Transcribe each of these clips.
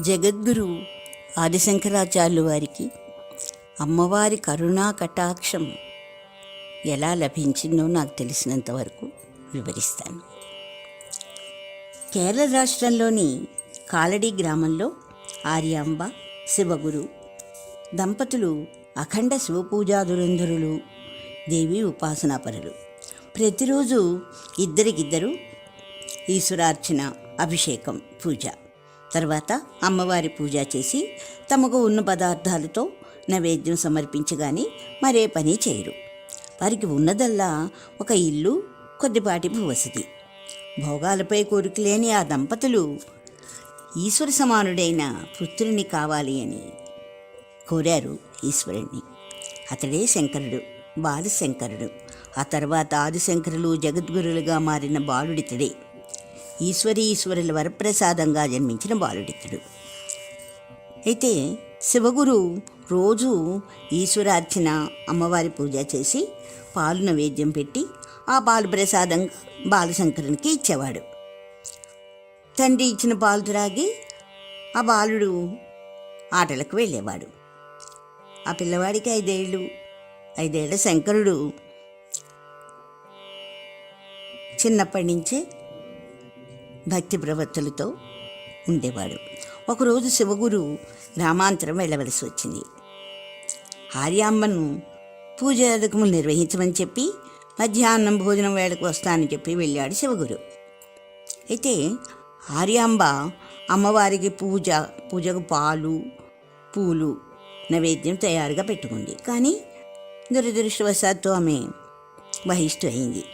జగద్గురు ఆదిశంకరాచార్యులు వారికి అమ్మవారి కరుణా కటాక్షం ఎలా లభించిందో నాకు తెలిసినంత వరకు వివరిస్తాను. కేరళ రాష్ట్రంలోని కాలడి గ్రామంలో ఆర్యాంబ శివగురు దంపతులు అఖండ శివపూజాదురంధరులు దేవి ఉపాసనాపరులు. ప్రతిరోజు ఇద్దరికిద్దరు ఈశ్వరార్చన అభిషేకం పూజ. తర్వాత అమ్మవారి పూజ చేసి తమకు ఉన్న పదార్థాలతో నైవేద్యం సమర్పించగాని మరే పని చేయరు. వారికి ఉన్నదల్లా ఒక ఇల్లు కొద్దిపాటి భూవసతి. భోగాలపై కోరికలేని ఆ దంపతులు ఈశ్వర సమానుడైన పుత్రుని కావాలి అని కోరారు ఈశ్వరుణ్ణి. అతడే శంకరుడు బాలశంకరుడు. ఆ తర్వాత ఆదిశంకరులు జగద్గురులుగా మారిన బాలుడితడే. ఈశ్వరి ఈశ్వరుల వరప్రసాదంగా జన్మించిన బాలుడితడు. అయితే శివగురు రోజు ఈశ్వరార్చన అమ్మవారి పూజ చేసి పాలు నైవేద్యం పెట్టి ఆ పాలు ప్రసాదం బాలశంకరునికి ఇచ్చేవాడు. తండ్రి ఇచ్చిన పాలు త్రాగి ఆ బాలుడు ఆటలకు వెళ్ళేవాడు. ఆ పిల్లవాడికి ఐదేళ్ళు. ఐదేళ్ళ శంకరుడు చిన్నప్పటి నుంచే భక్తి ప్రవర్తలతో ఉండేవాడు. ఒకరోజు శివగురు గ్రామాంతరం వెళ్ళవలసి వచ్చింది. ఆర్యామ్మను పూజ నిర్వహించమని చెప్పి మధ్యాహ్నం భోజనం వేళకు వస్తానని చెప్పి వెళ్ళాడు శివగురు. అయితే ఆర్యాంబ అమ్మవారికి పూజ పూజకు పాలు పూలు నైవేద్యం తయారుగా పెట్టుకుంది. కానీ దురదృష్టవశాత్తు ఆమె బహిష్టు అయింది.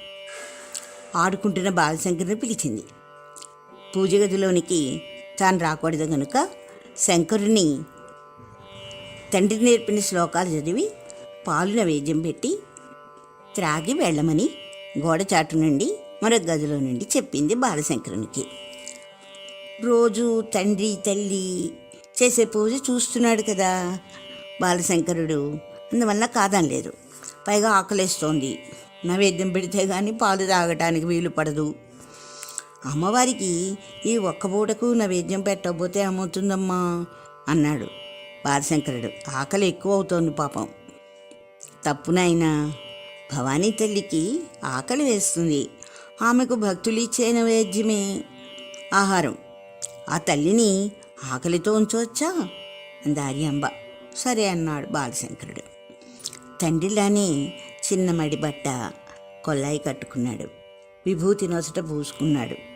ఆడుకుంటున్న బాలశంకర్ని పిలిచింది. పూజ గదిలోనికి తాను రాకూడదు కనుక శంకరుని తండ్రి నేర్పిన శ్లోకాలు చదివి పాలు నైవేద్యం పెట్టి త్రాగి వెళ్ళమని గోడచాటు నుండి మరొక గదిలో నుండి చెప్పింది బాలశంకరునికి. రోజు తండ్రి తల్లి చేసే పూజ చూస్తున్నాడు కదా బాలశంకరుడు. అందువల్ల కాదనలేదు. పైగా ఆకలేస్తోంది. నైవేద్యం పెడితే కానీ పాలు తాగటానికి వీలు పడదు. అమ్మవారికి ఈ ఒక్క పూటకు నైవేద్యం పెట్టకపోతే ఏమవుతుందమ్మా? అన్నాడు బాలశంకరుడు. ఆకలి ఎక్కువ అవుతోంది పాపం తప్పునైనా భవానీ తల్లికి ఆకలి వేస్తుంది. ఆమెకు భక్తులు ఇచ్చే నైవేద్యమే ఆహారం. ఆ తల్లిని ఆకలితో ఉంచవచ్చా? అందారి అంబ సరే అన్నాడు బాలశంకరుడు. తండ్రిలానే చిన్న మడి బట్ట కొల్లాయి కట్టుకున్నాడు. విభూతి నొసట పూసుకున్నాడు.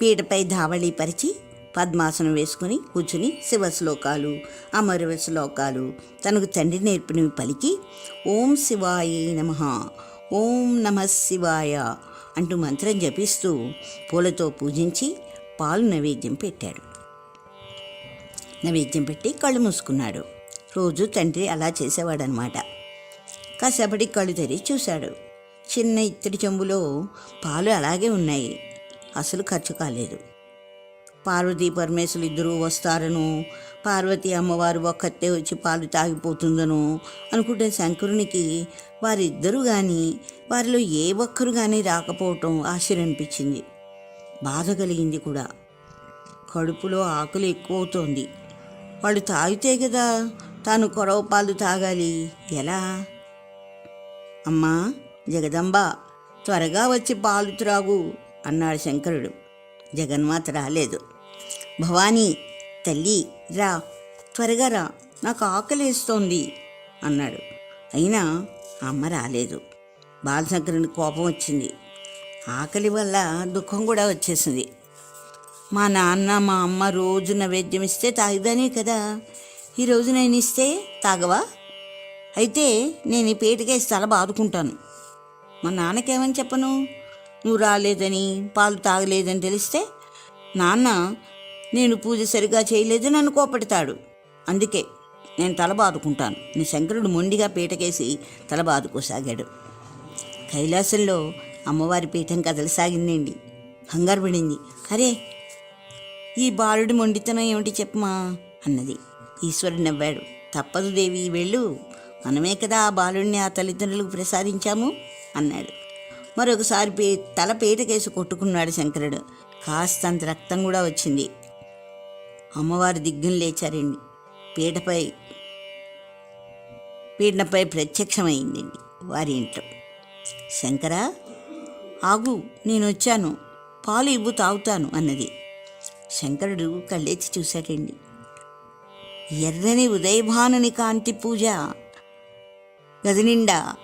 పీటపై ధావళి పరిచి పద్మాసనం వేసుకుని కూర్చుని శివశ్లోకాలు అమరవ శ్లోకాలు. తనకు తండ్రి నేర్పినవి పలికి ఓం శివాయ నమ ఓం నమ శివాయ అంటూ మంత్రం జపిస్తూ పూలతో పూజించి పాలు నైవేద్యం పెట్టాడు. నైవేద్యం పెట్టి కళ్ళు మూసుకున్నాడు. రోజు తండ్రి అలా చేసేవాడనమాట కాసేపటి కళ్ళు తెరిచి చూశాడు. చిన్న ఇత్తడి చెంబులో పాలు అలాగే ఉన్నాయి. అసలు ఖర్చు కాలేదు. పార్వతీ పరమేశ్వరులు ఇద్దరూ వస్తారను పార్వతి అమ్మవారు ఒక్కతే వచ్చి పాలు తాగిపోతుందను అనుకుంటే శంకరునికి వారిద్దరూ కానీ వారిలో ఏ ఒక్కరు కానీ రాకపోవటం ఆశ్చర్యం అనిపించింది బాధ కలిగింది కూడా. కడుపులో ఆకలి ఎక్కువ అవుతోంది వాళ్ళు తాగితే కదా తాను కొరవ పాలు తాగాలి. ఎలా? అమ్మా జగదంబ త్వరగా వచ్చి పాలు త్రాగు. అన్నాడు శంకరుడు. జగన్మాత రాలేదు. భవానీ తల్లి రా త్వరగా రా నాకు ఆకలేస్తోంది అన్నాడు. అయినా అమ్మ రాలేదు. బాలశంకరుని కోపం వచ్చింది. ఆకలి వల్ల దుఃఖం కూడా వచ్చేసింది. మా నాన్న మా అమ్మ రోజు నైవేద్యం ఇస్తే తాగుదానే కదా. ఈరోజు నేను ఇస్తే తాగవా? అయితే నేను ఈ పేటకేసి చాలా బాదుకుంటాను. మా నాన్నకేమని చెప్పను? నువ్వు రాలేదని పాలు తాగలేదని తెలిస్తే నాన్న నేను పూజ సరిగా చేయలేదని నన్ను కోపడతాడు. అందుకే నేను తల బాదుకుంటాను నీ శంకరుడు మొండిగా పీటకేసి తల బాదుకోసాగాడు కైలాసంలో అమ్మవారి పీఠం కదలసాగిందండి కంగారు పడింది. అరే ఈ బాలుడి మొండితనం ఏమిటి చెప్పమా? అన్నది. ఈశ్వరుడు నవ్వాడు. తప్పదు దేవి వెళ్ళు. మనమే కదా ఆ బాలుడిని ఆ తల్లిదండ్రులకు ప్రసాదించాము అన్నాడు. మరొకసారి పే తల పేటకేసి కొట్టుకున్నాడు శంకరుడు. కాస్తంత రక్తం కూడా వచ్చింది. అమ్మవారు దిగ్గున లేచారండి. పీటపై పీటపై ప్రత్యక్షమైందండి వారి ఇంట్లో. శంకర ఆగు నేను వచ్చాను పాలు ఇవ్వు తాగుతాను అన్నది. శంకరుడు కళ్ళెత్తి చూశాడండి. ఎర్రని ఉదయభానుని కాంతి పూజ. గది నిండా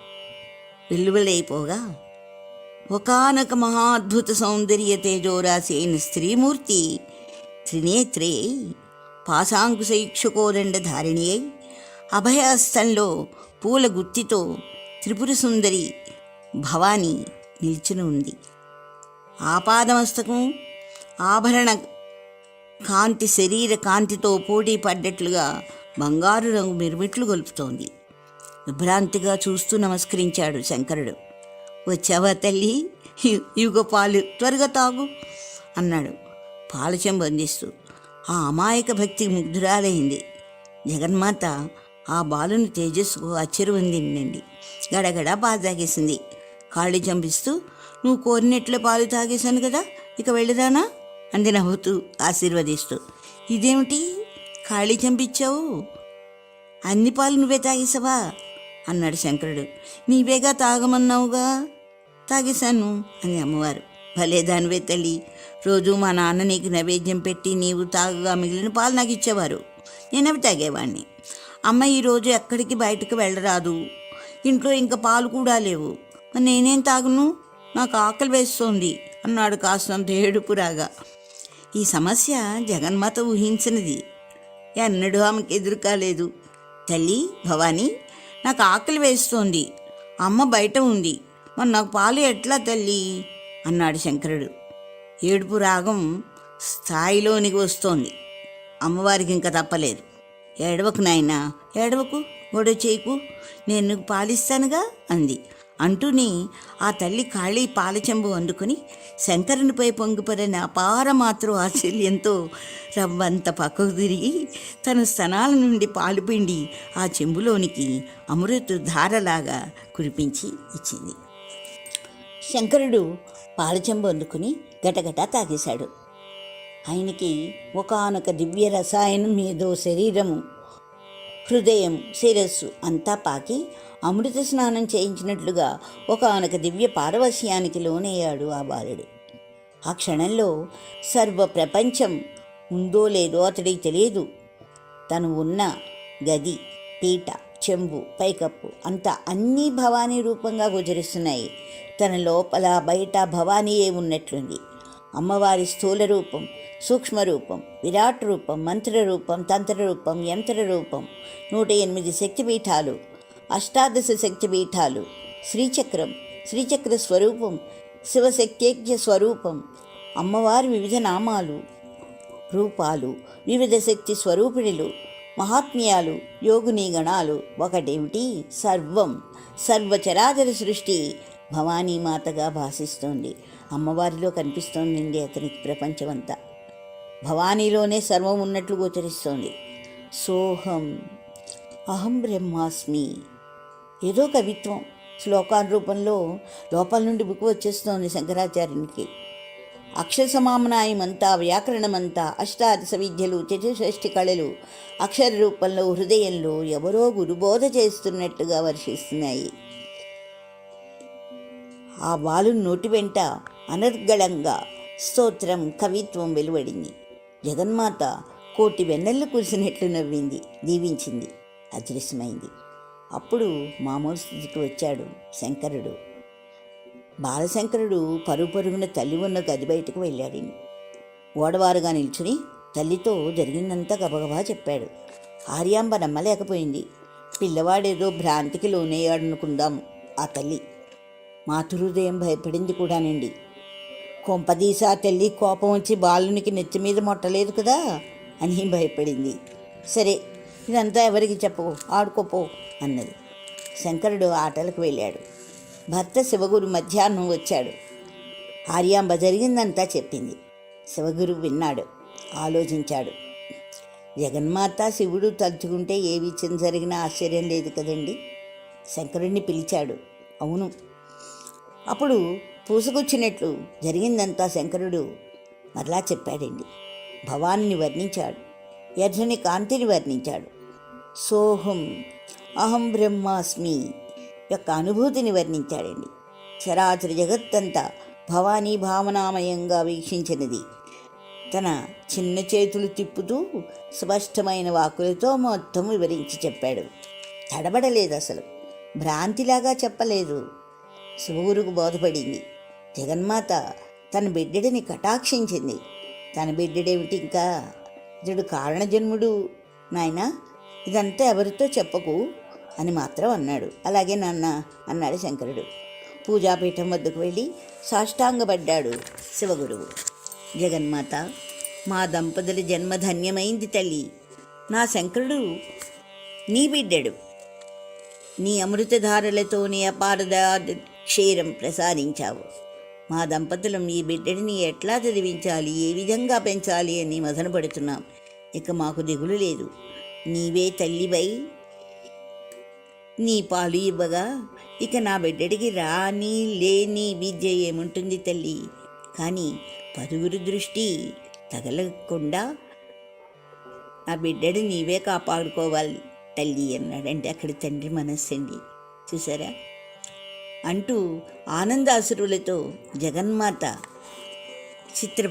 వెల్లువలైపోగా ఒకనొక మహాద్భుత సౌందర్య తేజోరాశి అయిన స్త్రీమూర్తి త్రినేత్రే పాశాంకుశైక్షుకోదండ ధారిణి అయి అభయహస్తంలో పూల గుత్తితో త్రిపుర సుందరి భవాని నిలిచిని ఉంది. ఆపాదమస్తకం ఆభరణ కాంతి శరీర కాంతితో పోటీ పడ్డట్లుగా బంగారు రంగు మిరుమిట్లు గొలుపుతోంది. విభ్రాంతిగా చూస్తూ నమస్కరించాడు శంకరుడు. వచ్చావా తల్లి? ఇ- ఇవిగో పాలు త్వరగా తాగు అన్నాడు. పాల అందిస్తూ ఆ అమాయక భక్తి ముగ్ధురాలైంది. జగన్మాత ఆ బాలుని తేజస్సుకు అచ్చిరువందిందండి గడగడ పాలు తాగేసింది. కాళ్ళు చంపిస్తూ నువ్వు కోరినట్లే పాలు తాగేశాను కదా ఇక వెళ్ళదానా అంది నవ్వుతూ ఆశీర్వదిస్తూ. ఇదేమిటి? ఖాళీ చంపించావు? అన్ని పాలు నువ్వే తాగేసావా? అన్నాడు శంకరుడు. నీవేగా తాగమన్నావుగా? తాగేశాను అని అమ్మవారు. భలే దానివే తల్లి. రోజు మా నాన్న నీకు నైవేద్యం పెట్టి నీవు తాగగా మిగిలిన పాలు నాకు ఇచ్చేవారు. నేనవి అవి తాగేవాడిని అమ్మ ఈరోజు ఎక్కడికి బయటకు వెళ్ళరాదు. ఇంట్లో ఇంకా పాలు కూడా లేవు. మరి నేనేం తాగును? నాకు ఆకలి వేస్తోంది అన్నాడు కాస్తంత ఏడుపు రాగా. ఈ సమస్య జగన్మాత ఊహించినది. ఎన్నడూ ఆమెకు ఎదురు కాలేదు తల్లి భవానీ నాకు ఆకలి వేస్తోంది. అమ్మ బయట ఉంది. మరి నాకు పాలు ఎట్లా తల్లి? అన్నాడు శంకరుడు. ఏడుపు రాగం స్థాయిలోనికి వస్తోంది. అమ్మవారికి ఇంకా తప్పలేదు. ఏడవకు నాయనా. ఏడవకు. గొడవ చేయకు. నేను నీకు పాలిస్తానుగా అంది. అంటూనే ఆ తల్లి ఖాళీ పాలచెంబు అందుకుని శంకరునిపై పొంగిపడిన అపార మాతృ ఆశ్చర్యంతో రవ్వంత పక్కకు తిరిగి తన స్తనాల నుండి పాలు పిండి ఆ చెంబులోనికి అమృత ధారలాగా కురిపించి ఇచ్చింది. శంకరుడు పాల చెంబు అందుకుని గటగట తాగేశాడు. ఆయనకి ఒకానొక దివ్య రసాయనం ఏదో శరీరము హృదయం శిరస్సు అంతా పాకి అమృత స్నానం చేయించినట్లుగా ఒకానొక దివ్య పారవశ్యానికి లోనయ్యాడు ఆ బాలుడు. ఆ క్షణంలో సర్వ ప్రపంచం ఉందో లేదో అతడికి తెలియదు. తను ఉన్న గది పీట చెంబు పైకప్పు అంతా అన్నీ భవానీ రూపంగా గోచరిస్తున్నాయి. తన లోపల బయట భవానీయే ఉన్నట్లుంది అమ్మవారి స్థూల రూపం సూక్ష్మ రూపం విరాట్ రూపం మంత్ర రూపం తంత్ర రూపం యంత్ర రూపం నూట ఎనిమిది శక్తిపీఠాలు అష్టాదశ శక్తి పీఠాలు శ్రీచక్రం శ్రీచక్ర స్వరూపం శివశక్త్యజ్ఞ స్వరూపం అమ్మవారి వివిధ నామాలు రూపాలు వివిధ శక్తి స్వరూపిణులు మహాత్మ్యాలు యోగుని గణాలు ఒకటేమిటి? సర్వం. సర్వచరాచర సృష్టి భవానీ మాతగా భాషిస్తోంది అమ్మవారిలో కనిపిస్తోందండి అతనికి ప్రపంచమంతా. భవానీలోనే సర్వం ఉన్నట్లు గోచరిస్తోంది. సోహం. అహం బ్రహ్మాస్మి. ఏదో కవిత్వం శ్లోకాల రూపంలో లోపల నుండి బుక్ వచ్చేస్తోంది శంకరాచార్యునికి. అక్షర సమామనాయమంతా వ్యాకరణమంతా అష్టాదశ విద్యలు చతుషష్ఠి కళలు అక్షర రూపంలో హృదయంలో ఎవరో గురుబోధ చేస్తున్నట్టుగా వర్షిస్తున్నాయి. ఆ బాలు నోటి వెంట అనర్గళంగా స్తోత్రం కవిత్వం వెలువడింది. జగన్మాత కోటి వెన్నెళ్ళు కురిసినట్లు నవ్వింది దీవించింది అదృశ్యమైంది. అప్పుడు మామూలు స్థితికి వచ్చాడు శంకరుడు. బాలశంకరుడు పరుగు పరుగున తల్లి ఉన్న గది బయటకు వెళ్ళాడు ఓడవారుగా నిల్చుని తల్లితో జరిగిందంతా గబగబా చెప్పాడు. ఆర్యాంబ నమ్మలేకపోయింది. పిల్లవాడేదో భ్రాంతికి లోనయ్యాడనుకుందాం ఆ తల్లి. మాతృహృదయం భయపడింది కూడానండి. కొంపదీసా తల్లి కోపం వచ్చి బాలునికి నెత్తి మీద మొట్టలేదు కదా అని భయపడింది. సరే ఇదంతా ఎవరికి చెప్పకు ఆడుకోపో. అన్నది. శంకరుడు ఆటలకు వెళ్ళాడు. భర్త శివగురు మధ్యాహ్నం వచ్చాడు. ఆర్యాంబ జరిగిందంతా చెప్పింది. శివగురు విన్నాడు. ఆలోచించాడు. జగన్మాత శివుడు తలుచుకుంటే ఏ విషయం జరిగినా ఆశ్చర్యం లేదు కదండి? శంకరుణ్ణి పిలిచాడు. అవును. అప్పుడు పూసుకొచ్చినట్లు జరిగిందంతా శంకరుడు మరలా చెప్పాడండి. భవాన్ని వర్ణించాడు. ఎర్రని కాంతిని వర్ణించాడు. సోహం అహం బ్రహ్మాస్మి యొక్క అనుభూతిని వర్ణించాడండి. చరాచర జగత్తంతా భవానీ భావనామయంగా వీక్షించినది. తన చిన్న చేతులు తిప్పుతూ స్పష్టమైన వాకులతో మొత్తం వివరించి చెప్పాడు. తడబడలేదు అసలు. భ్రాంతిలాగా చెప్పలేదు. శివగురుకు బోధపడింది. జగన్మాత తన బిడ్డడిని కటాక్షించింది. తన బిడ్డడేమిటి ఇంకా? ఇతడు కారణజన్ముడు. నాయనా ఇదంతా ఎవరితో చెప్పకు? అని మాత్రం అన్నాడు. అలాగే నాన్న అన్నాడు శంకరుడు. పూజాపీఠం వద్దకు వెళ్ళి సాష్టాంగపడ్డాడు శివగురువు. జగన్మాత మా దంపతుల జన్మ ధన్యమైంది తల్లి. నా శంకరుడు నీ బిడ్డడు. నీ అమృతధారలతో నీ అపారద క్షీరం ప్రసాదించావు. మా దంపతులం ఈ బిడ్డడిని ఎట్లా చదివించాలి ఏ విధంగా పెంచాలి అని మదనపడుతున్నాం. ఇక మాకు దిగులు లేదు. నీవే తల్లివై నీ పాలు ఇవ్వగా ఇక నా బిడ్డడికి రాని లేని విద్య ఏముంటుంది తల్లి? కానీ పరుగురు దృష్టి తగలకుండా నా బిడ్డడు నీవే కాపాడుకోవాలి తల్లి అన్నాడంటే అక్కడ తండ్రి మనస్సండి. చూసారా? అంటూ ఆనందాసురులతో జగన్మాత చిత్ర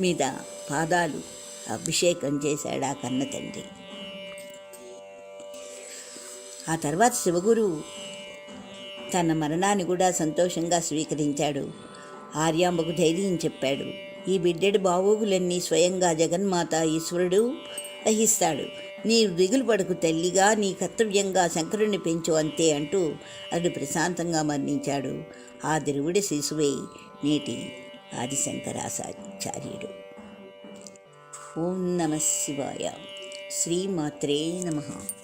మీద పాదాలు అభిషేకం చేశాడు ఆ కన్న తండ్రి. ఆ తర్వాత శివగురు తన మరణాన్ని కూడా సంతోషంగా స్వీకరించాడు. ఆర్యాంబకు ధైర్యం చెప్పాడు. ఈ బిడ్డడి బావోగులన్నీ స్వయంగా జగన్మాత ఈశ్వరుడు వహిస్తాడు నీ దిగులు పడకు తల్లిగా నీ కర్తవ్యంగా శంకరుణ్ణి పెంచు అంతే అంటూ అతడు ప్రశాంతంగా మరణించాడు. ఆ ధ్రువుడి శిశువే నేటి ఆదిశంకరాచార్యుడు. ఓం నమ శివాయ. శ్రీమాత్రే నమః.